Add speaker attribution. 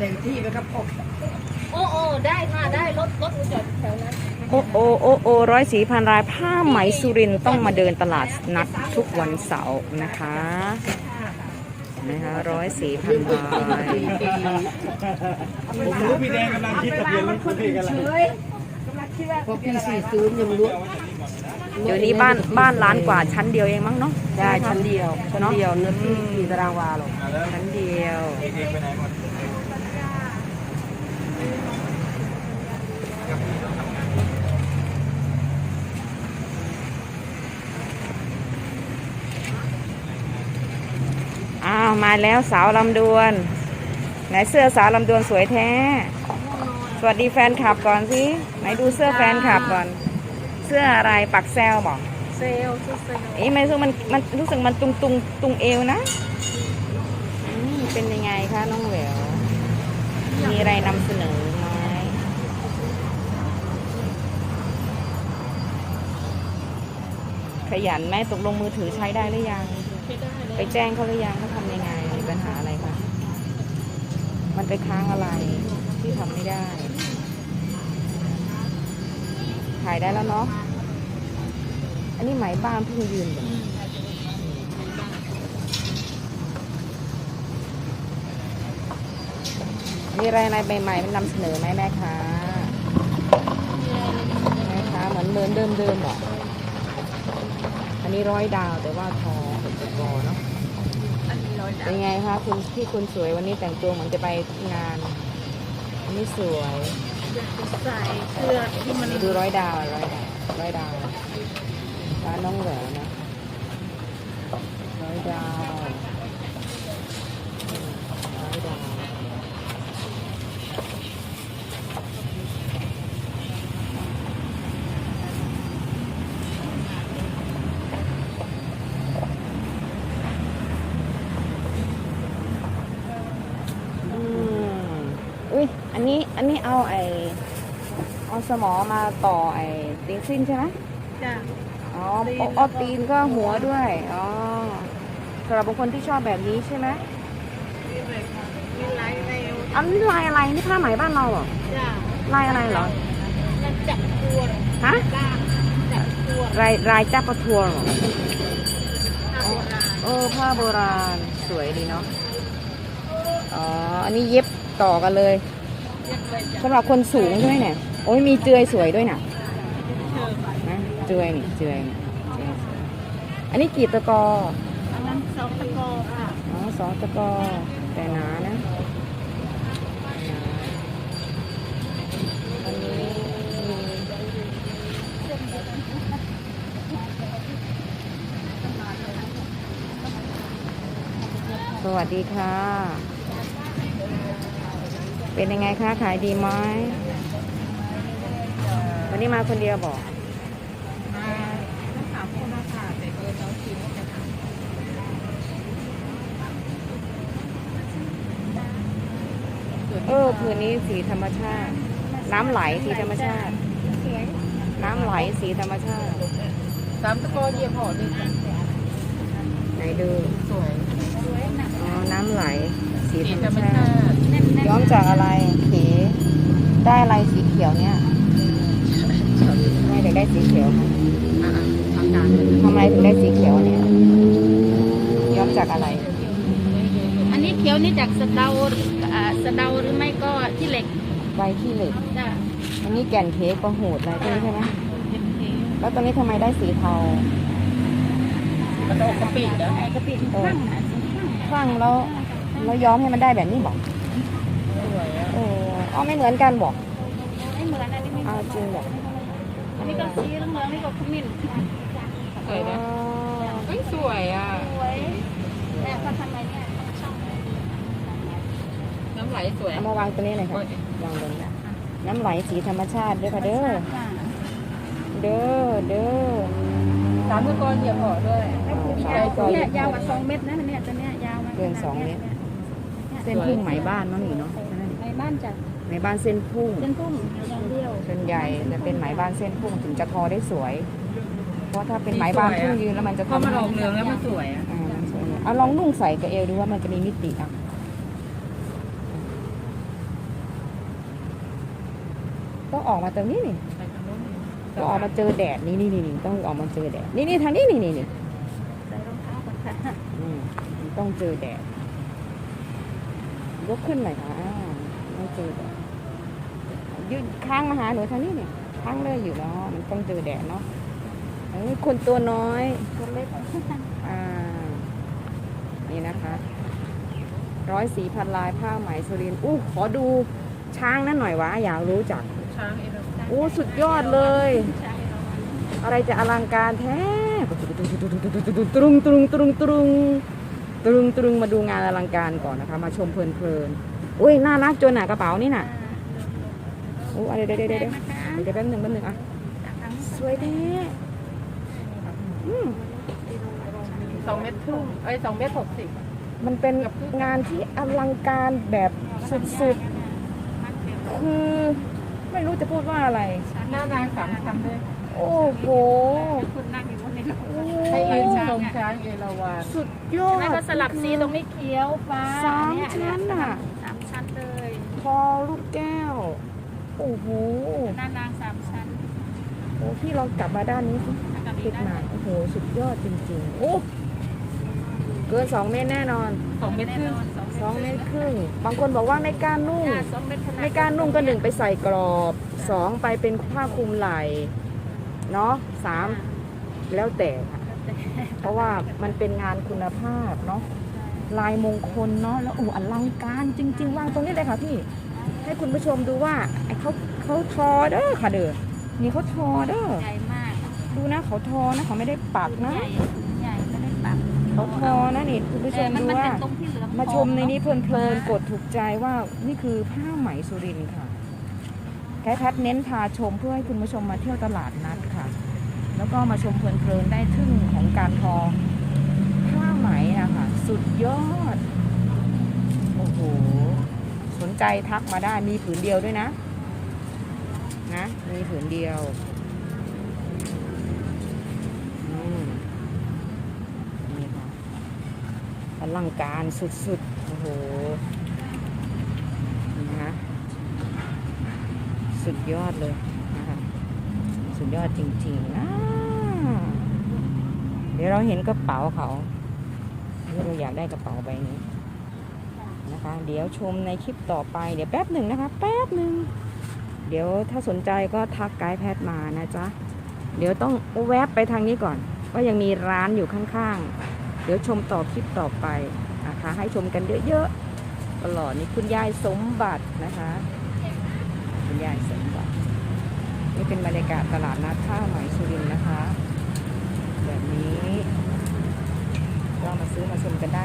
Speaker 1: เต็มที่ไปครับพ่อ
Speaker 2: โอ้โอ้ได้ค่ะได้รถรถจอดแถวนั้น
Speaker 3: โอโอโอโอร้อยสีพันรายผ้าไหมสุรินทร์ต้องมาเดินตลาดนัดทุกวันเสาร์นะคะนะคะร้อยสีพันราย
Speaker 4: ผมรู้พี่แดงกำลังคิดทะเบียนรถคุณพี่กำลัง
Speaker 1: พอปีสี่ศูนย์ยังรู้
Speaker 3: เดี๋ยวนี้บ้านบ้านล้านกว่าชั้นเดียวเองมั้งเนาะ
Speaker 1: ได้ชั้นเดียวชั้นเดียวเนื้อที่กี่ตารางวาหรอก
Speaker 3: ชั้นเดียว
Speaker 4: เองไปไหนห มด
Speaker 3: อ้าวมาแล้วสาวลำดวน ไหนเสื้อสาวลำดวนสวยแท้ สวัสดีแฟนคลับก่อนสิ ไหนดูเสื้อแฟนคลับก่อน เสื้ออะไรปักแซลบอก
Speaker 2: เซลล์ชุดเซลล์
Speaker 3: เอ๊ะไม่รู้มันมันรู้สึกมันตุงตุงตุงเอวนะอืมเป็นยังไงคะน้องแหวว มีอะไรนำเสนอไหมขยันไหมตกลงมือถือใช้ได้หรือยัง
Speaker 2: ใช้ ไป
Speaker 3: แจ้งเขาหรือยังเขาทำยังไงมีปัญหาอะไรคะมันไปค้างอะไรที่ทำไม่ได้ถ่ายได้แล้วเนาะอันนี้ไหมบ้านเพิ่งยืนมีอะไรอะไรใหม่ๆมันนำเสนอไหมแม่ค้าแม่ค้าเหมือนเดิมเดิมเดิมหรอ นนี้ร้อยดาวแต่ว่าทอเป็นตะกอเนาะ
Speaker 2: อันนี้ร้อย
Speaker 3: เป็นไงคะคุณที่คุณสวยวันนี้แต่งตัวเหมือนจะไปงานอันนี้สวย
Speaker 2: ใส่เสื้อที่มัน
Speaker 3: ดูร้อยดาวร้อยดาวร้อยดาวร้านน้องแหววนะร้อยดาวร้อยดาวอืมอุ้ยอั นนี้อันนี้เอาไอเอาสมอมาต่อไอ้ตีนสิ้นใช่ไหม
Speaker 2: จ้ะ
Speaker 3: อ๋อเอาเอาตีนก็หัวด้วย อ๋อสำหรับบางคนที่ชอบแบบนี้ใช่ไหม
Speaker 2: มีลายเร็ว
Speaker 3: อันนี้ลายอะไรนี่ผ้าไหมบ้านเราเหรอ
Speaker 2: จ้ะ
Speaker 3: ลายอะไรเหรอ
Speaker 2: มันจับตัว
Speaker 3: ฮะ
Speaker 2: ด้านจับตัว
Speaker 3: ลายลายจับปะทัวร์เหรอ
Speaker 2: หน้าโบราณ
Speaker 3: เออผ้าโบราณสวยดีเนาะอ๋ออันนี้เย็บต่อกันเลย สำหรับคนสูงใช่ไหมเนี่ย โอ้ยมีเจือยสวยด้วยน่ะ
Speaker 2: เชิญ
Speaker 3: นะเจือยนี่เจือยนี่อันนี้กีบตะกอ
Speaker 2: อันนั้นสองตะกอค่ะ
Speaker 3: อ๋อสองตะกอแต่หนานะสวัสดีค่ะ เป็นยังไงคะขายดีไหมวันนี้มาคนเดียวบอก
Speaker 2: มาต้องถามคนราคาแต่เออเราคิดว่าจะทำ
Speaker 3: เออผืนนี้สีธรรมชาติ น้ำไหลสีธรรมชาติ
Speaker 2: สวย
Speaker 3: น้ำไหลสีธรรมชาติ
Speaker 2: สามตะกอเหยียบห่อดีจ้ะ
Speaker 3: ไหนดู
Speaker 2: สวย
Speaker 3: อ๋อน้ำไหลสี
Speaker 2: สี
Speaker 3: ธร
Speaker 2: ธร
Speaker 3: ร
Speaker 2: ร
Speaker 3: ม
Speaker 2: ม
Speaker 3: ชา
Speaker 2: ชา
Speaker 3: ติ
Speaker 2: ติ
Speaker 3: ย้อมจากอะไรเขได้อะไรสีเขียวเนี่ยทำไมถึงได้สีเขียวคะ
Speaker 2: ทำการ
Speaker 3: ทำไมถึงได้สีเขียวเนี่ย ย้อมจากอะไร
Speaker 2: อันนี้เขียวนี่จากสะเดาอ่าสะเดาหรือไม่ก็ที่เหล็ก
Speaker 3: ใบขี้เหล็ก
Speaker 2: จ้ะ
Speaker 3: อันนี้แก่นเค้กประหูดอะไรพวกนี้ใช่ไหมแล้วตอนนี้ทำไมได้สีเทา
Speaker 2: มันออกกะปิเหรอกะปิข้างน่ะ
Speaker 3: ฟังแล้วแล้วย้อมให้มันได้แบบนี้บอก
Speaker 2: สวยอะ
Speaker 3: เอ ออ๋อไม่เหมือนกันบอก
Speaker 2: ไม่เหมือนอันนี้ไม่
Speaker 3: เอาจริงบอก
Speaker 2: อันนี้ก็สีเหลืองๆนี่ก็ขมิ้นสวยนะ
Speaker 3: อ๋อ
Speaker 2: เอ้ยสวยอะสวยแต่เขาทำอะไรเนี่ยช่องน้ำไหลสวย
Speaker 3: เอามาวางตัวนี้หน่อยค่ะวางบนน้ำไหลสีธรรมชาติด้วยค่ะเด้อเด้อเด้อ
Speaker 2: สามตะกอนเหยียบห่อด้วย
Speaker 3: อ่าสาม
Speaker 2: ยาว
Speaker 3: ตะกอนเหยี
Speaker 2: เนี่ย
Speaker 3: ยบห่อ
Speaker 2: ยาวกว่าสองเมตรนะเนี่ยตัวเนี้ยยาวมาก
Speaker 3: เกินสองเมตรเส้นพุ่งไหมบ้านมั้งนี่เนาะ
Speaker 2: ในบ้านจาก
Speaker 3: ไหมบ้านเส้นพุ่ง
Speaker 2: เส้นพุ่งอย่างเดียว
Speaker 3: ส่วนใหญ่จะเป็นไหมบ้านเส้นพุ่งถึงจะทอได้สวย เพราะถ้าเป็นไหมบ้านทุ่งยืนแล้วมันจะ
Speaker 2: พอ
Speaker 3: ทำ
Speaker 2: มัน
Speaker 3: ให้
Speaker 2: ออกเหลืองแล้วมันสวยอะ
Speaker 3: อ่ามันสวยเอาลองนุ่งใส่กับเอวดูว่ามันจะมีมิติอะต้องออกมาตรงนี้นี่
Speaker 2: ไปทางโน้นนี่
Speaker 3: ต้องออกมาเจอแดดนี่นี่นี่นี่ต้องออกมาเจอแดดนี่นี่ทางนี้นี่นี่นี่
Speaker 2: ใส่รองเท้าก่อนค่ะ
Speaker 3: อืมต้องเจอแดดยกขึ้นหน่อยค่ะอ่าต้องเจอแดด ยืนข้างมาหาหนูทางนี้เนี่ยข้างเลยอยู่เนาะมันต้องเจอแดดเนาะเอ้ยคนตัวน้อย
Speaker 2: ตัวเล็ก
Speaker 3: อ่านี่นะคะร้อยสีพันลายผ้าไหมสุรินทร์อู้ขอดูช้างนั่นหน่อยวะอยากรู้จัก
Speaker 2: ช้างเอราวัณ
Speaker 3: อู้สุดยอดเลย
Speaker 2: ช้างเอราวัณ
Speaker 3: อะไรจะอลังการแท้ตรุงตรุงตรุงตรุงตรุงตรุงมาดูงานอลังการก่อนนะคะ มาชมเพลินเพลินๆอุ้ยน่ารักจนหนากระเป๋านี่น่ะ โอ้อะไรเดี๋ยวเดี๋ยวเดี๋ยวเดี๋ยวเดี๋ยวแป๊บหนึ่งแป๊บหนึ่งอะ สวยแท้อืม
Speaker 2: สองเมตรครึ่งเอ้ยสองเมตรหกสิบ
Speaker 3: มันเป็นงานที่อลังการแบบสุดๆ คือไม่รู้จะพูดว่าอะไร
Speaker 2: หน้านางสามชั้นด้วย
Speaker 3: โอ้โห
Speaker 2: คุณนั่งอยู่บนนี้
Speaker 3: ให้
Speaker 2: ให้
Speaker 3: ยื
Speaker 2: ยื
Speaker 3: น
Speaker 2: น
Speaker 3: ช
Speaker 2: ช
Speaker 3: ม
Speaker 2: มช้างเอราวัณ
Speaker 3: สุดยอด
Speaker 2: แล้วก็สลับสีตรงนี้เขียวฟ้า
Speaker 3: สาม
Speaker 2: เย
Speaker 3: ชั้นอะ
Speaker 2: สามชั้นเลย
Speaker 3: คอลูกแก้ว โอ้โห
Speaker 2: หน้านางสามชั้น
Speaker 3: โอ้พี่ลองกลับมาด้านนี้สิ
Speaker 2: แล้วก็
Speaker 3: ติดมาโอ้โห สุดยอดจริงๆ โอ้ เกินสองเมตรแน่นอน
Speaker 2: สองเมตรครึ่ง
Speaker 3: สองเมตรครึ่ง บางคนบอกว่าไม่กล้านุ่ง
Speaker 2: อ่าสองเมตรขนาด
Speaker 3: ไม่กล้านุ่งก็หนึ่งไปใส่กรอบสองไปเป็นผ้าคลุมไหล่เนาะสามแล้วแต่ค่ะเพราะว่ามันเป็นงานคุณภาพเนาะลายมงคลเนาะแล้วโอ้อลังการจริง ๆ วางตรงนี้เลยค่ะพี่ ให้คุณผู้ชมดูว่าไอ้เขาเขาทอเด้อค่ะเด้อนี่เขาทอเด้อ
Speaker 2: ใหญ่มาก
Speaker 3: ดูนะเขาทอนะเขาไม่ได้ปักนะ
Speaker 2: ใหญ่ใหญ่ไม่ได้ปรับ
Speaker 3: เขาทอนะนี่คุณผู้ช
Speaker 2: แต่
Speaker 3: ม
Speaker 2: มัน
Speaker 3: ดู
Speaker 2: มัน
Speaker 3: ว่า
Speaker 2: เป็นตรงที่เหลือง
Speaker 3: มาชมในนี้เพลินๆกดถูกใจว่านี่คือผ้าไหมสุรินทร์ค่ะแคทแพทเน้นพาชมเพื่อให้คุณผู้ชมมาเที่ยวตลาดนัดค่ะ แล้วก็มาชมเพลินๆได้ทึ่งของการทอผ้าไหมนะคะสุดยอด โอ้โห สนใจทักมาได้มีผืนเดียวด้วยนะ นะ มีผืนเดียวอืมนี่ค่ะอลังการสุดๆ โอ้โหนี่นะสุดยอดเลยนะคะสุดยอดจริงๆนะเดี๋ยวเราเห็นกระเป๋าเขาเดี๋ยวเราอยากได้กระเป๋าใบนี้ นะคะ เดี๋ยวชมในคลิปต่อไปเดี๋ยวแป๊บหนึ่งนะคะ แป๊บหนึ่งเดี๋ยวถ้าสนใจก็ทักไกด์แพทมานะจ๊ะเดี๋ยวต้องแวบไปทางนี้ก่อนว่ายังมีร้านอยู่ข้างๆ เดี๋ยวชมต่อคลิปต่อไปนะคะ ให้ชมกันเยอะๆตลอดนี่คุณยายสมบัตินะคะ คุณยายสมบัติ นี่เป็นบรรยากาศตลาดนัดข้าวไหมสุรินนะคะ แบบนี้ก็มาซื้อมาชมกันได้